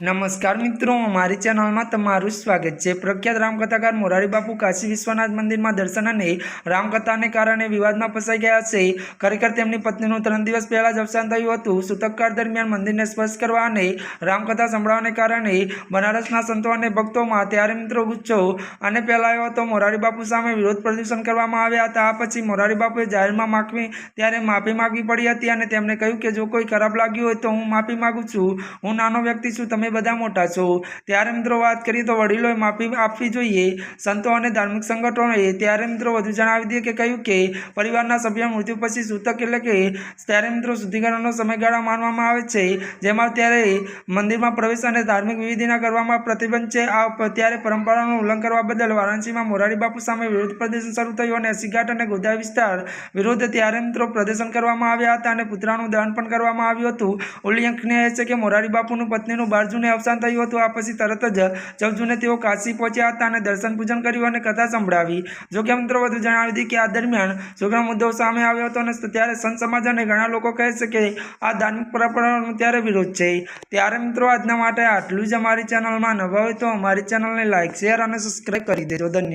નમસ્કાર મિત્રો, મારી ચેનલમાં તમારું સ્વાગત છે. પ્રખ્યાત રામકથાકાર મોરારી બાપુ કાશી વિશ્વનાથ મંદિરમાં દર્શન અને રામકથાને કારણે વિવાદમાં ફસાઈ ગયા છે. ખરેખર તેમની પત્નીનું ત્રણ દિવસ પહેલા જ અવસાન થયું હતું. સૂતકકાળ દરમિયાન મંદિરને સ્પર્શ કરવા અને રામકથા સંભળાવવાને કારણે બનારસના સંતો અને ભક્તોમાં ત્યારે મિત્રો ગુચ્છો અને ફેલાયો હતો. મોરારી બાપુ સામે વિરોધ પ્રદર્શન કરવામાં આવ્યા હતા. આ પછી મોરારી બાપુએ જાહેરમાં માગવી ત્યારે માફી માગવી પડી હતી અને તેમણે કહ્યું કે, જો કોઈ ખરાબ લાગ્યું હોય તો હું માફી માગું છું. હું નાનો વ્યક્તિ છું. તમે બધા મોટા છો. ત્યારે મિત્રો વાત કરીએ તો વડીલોએ માફી આપવી જોઈએ. સંતો અને ધાર્મિક સંગઠનોએ ત્યારે મિત્રો વધુ જણાવી દઈએ કે કહ્યું કે પરિવારના સભ્ય મૃત્યુ પછી સૂતક એટલે કે ત્યારે મિત્રો શુદ્ધિકરણનો સમયગાળા માનવામાં આવે છે. જેમાં ત્યારે મંદિરમાં પ્રવેશ અને ધાર્મિક વિધિના કરવામાં પ્રતિબંધ છે. આ ત્યારે પરંપરાનું ઉલ્લંઘન કરવા બદલ વારાણસીમાં મોરારી બાપુ સામે વિરોધ પ્રદર્શન શરૂ થયું અને સિઘાટ અને ગોધા વિસ્તાર વિરુદ્ધ ત્યારે મિત્રો પ્રદર્શન કરવામાં આવ્યા હતા અને પુતળાનું દહન પણ કરવામાં આવ્યું હતું. ઉલ્લેખનીય છે કે મોરારી બાપુનું પત્નીનું બાર જૂને અવસાન થયું હતું. આ પછી તરત જ ચૌદ તેઓ કાશી પહોંચ્યા હતા અને દર્શન પૂજન કર્યું અને કથા સંભળાવી. જોકે મિત્રો વધુ જણાવી હતી કે આ દરમિયાન છોકરા મુદ્દો સામે આવ્યો હતો અને ત્યારે સંત સમાજ અને ઘણા લોકો કહે છે કે આ ધાર્મિક પરંપરાનો ત્યારે વિરોધ છે. ત્યારે મિત્રો આજના માટે આટલું જ અમારી ચેનલમાં નવા હોય તો અમારી ચેનલને લાઇક શેર અને સબસ્ક્રાઈબ કરી દેજો. ધન્યવાદ.